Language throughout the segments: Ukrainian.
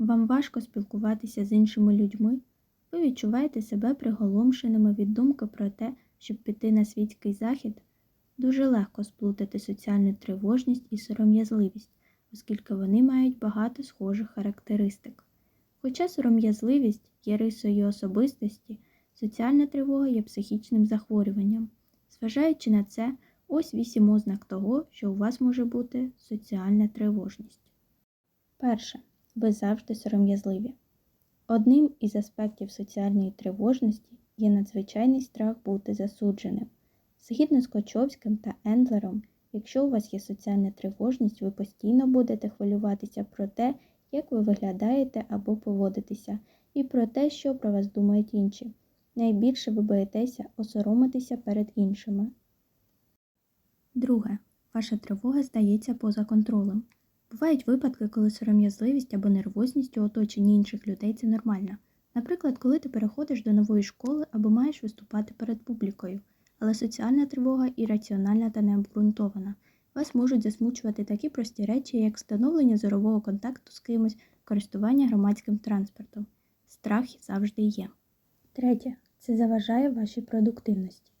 Вам важко спілкуватися з іншими людьми? Ви відчуваєте себе приголомшеними від думки про те, щоб піти на світський захід? Дуже легко сплутати соціальну тривожність і сором'язливість, оскільки вони мають багато схожих характеристик. Хоча сором'язливість є рисою особистості, соціальна тривога є психічним захворюванням. Зважаючи на це, ось вісім ознак того, що у вас може бути соціальна тривожність. Перше. Ви завжди сором'язливі. Одним із аспектів соціальної тривожності є надзвичайний страх бути засудженим. Згідно з Кочовським та Ендлером, якщо у вас є соціальна тривожність, ви постійно будете хвилюватися про те, як ви виглядаєте або поводитеся, і про те, що про вас думають інші. Найбільше ви боїтеся осоромитися перед іншими. Друге. Ваша тривога здається поза контролем. Бувають випадки, коли сором'язливість або нервозність у оточенні інших людей це нормально. Наприклад, коли ти переходиш до нової школи або маєш виступати перед публікою, але соціальна тривога ірраціональна та необґрунтована. Вас можуть засмучувати такі прості речі, як встановлення зорового контакту з кимось, користування громадським транспортом. Страх завжди є. Третє. Це заважає вашій продуктивності.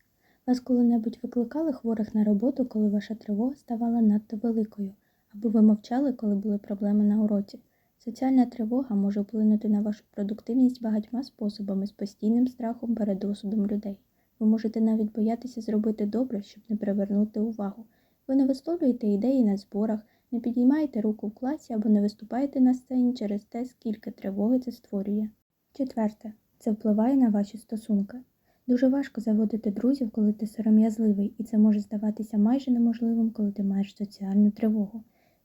Вас коли-небудь викликали хворих на роботу, коли ваша тривога ставала надто великою, або ви мовчали, коли були проблеми на уроці. Соціальна тривога може вплинути на вашу продуктивність багатьма способами з постійним страхом перед осудом людей. Ви можете навіть боятися зробити добре, щоб не привернути увагу. Ви не висловлюєте ідеї на зборах, не підіймаєте руку в класі або не виступаєте на сцені через те, скільки тривоги це створює. Четверте. Це впливає на ваші стосунки. Дуже важко заводити друзів, коли ти сором'язливий, і це може здаватися майже неможливим, коли ти маєш соціальну тривогу.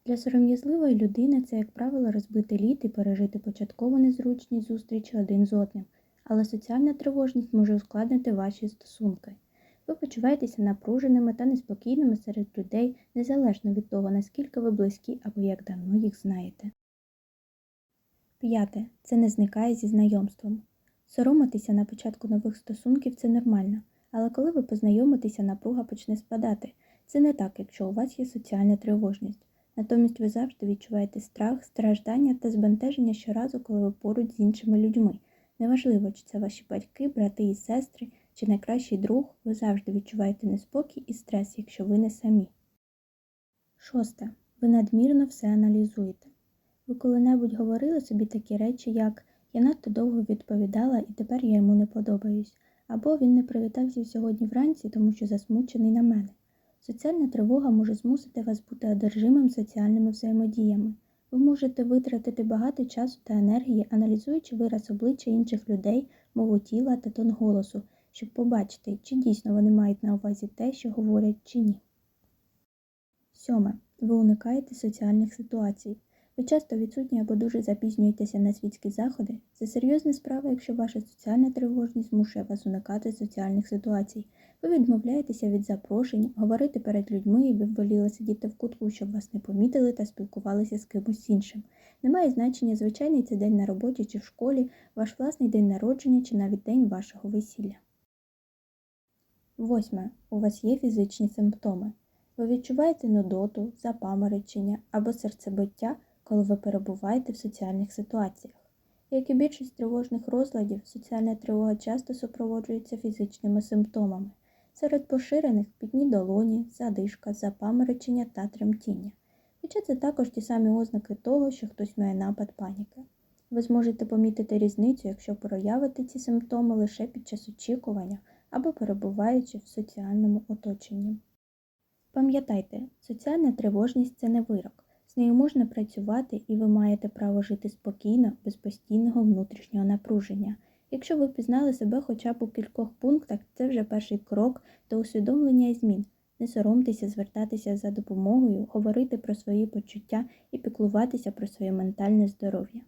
Для сором'язливої людини це, як правило, розбити лід і пережити початково незручні зустрічі один з одним, але соціальна тривожність може ускладнити ваші стосунки. Ви почуваєтеся напруженими та неспокійними серед людей, незалежно від того, наскільки ви близькі або як давно їх знаєте. П'яте. Це не зникає зі знайомством. Соромитися на початку нових стосунків це нормально, але коли ви познайомитеся, напруга почне спадати. Це не так, якщо у вас є соціальна тривожність. Натомість ви завжди відчуваєте страх, страждання та збентеження щоразу, коли ви поруч з іншими людьми. Неважливо, чи це ваші батьки, брати і сестри, чи найкращий друг, ви завжди відчуваєте неспокій і стрес, якщо ви не самі. Шосте. Ви надмірно все аналізуєте. Ви коли-небудь говорили собі такі речі, як я надто довго відповідала і тепер я йому не подобаюсь, або він не привітався сьогодні вранці, тому що засмучений на мене. Соціальна тривога може змусити вас бути одержимим соціальними взаємодіями. Ви можете витратити багато часу та енергії, аналізуючи вираз обличчя інших людей, мову тіла та тон голосу, щоб побачити, чи дійсно вони мають на увазі те, що говорять, чи ні. Сьоме. Ви уникаєте соціальних ситуацій. Ви часто відсутні або дуже запізнюєтеся на світські заходи. Це серйозна справа, якщо ваша соціальна тривожність змушує вас уникати соціальних ситуацій. Ви відмовляєтеся від запрошень, говорити перед людьми і ви воліли сидіти в кутку, щоб вас не помітили та спілкувалися з кимось іншим. Немає значення, звичайний це день на роботі чи в школі, ваш власний день народження чи навіть день вашого весілля. Восьме. У вас є фізичні симптоми. Ви відчуваєте нудоту, запаморочення або серцебиття, коли ви перебуваєте в соціальних ситуаціях. Як і більшість тривожних розладів, соціальна тривога часто супроводжується фізичними симптомами. Серед поширених підні долоні, задишка, запаморочення та тремтіння. Хоча це також ті самі ознаки того, що хтось має напад паніки. Ви зможете помітити різницю, якщо проявите ці симптоми лише під час очікування або перебуваючи в соціальному оточенні. Пам'ятайте, соціальна тривожність це не вирок. З нею можна працювати і ви маєте право жити спокійно, без постійного внутрішнього напруження. Якщо ви пізнали себе хоча б у кількох пунктах, це вже перший крок до усвідомлення змін. Не соромтеся звертатися за допомогою, говорити про свої почуття і піклуватися про своє ментальне здоров'я.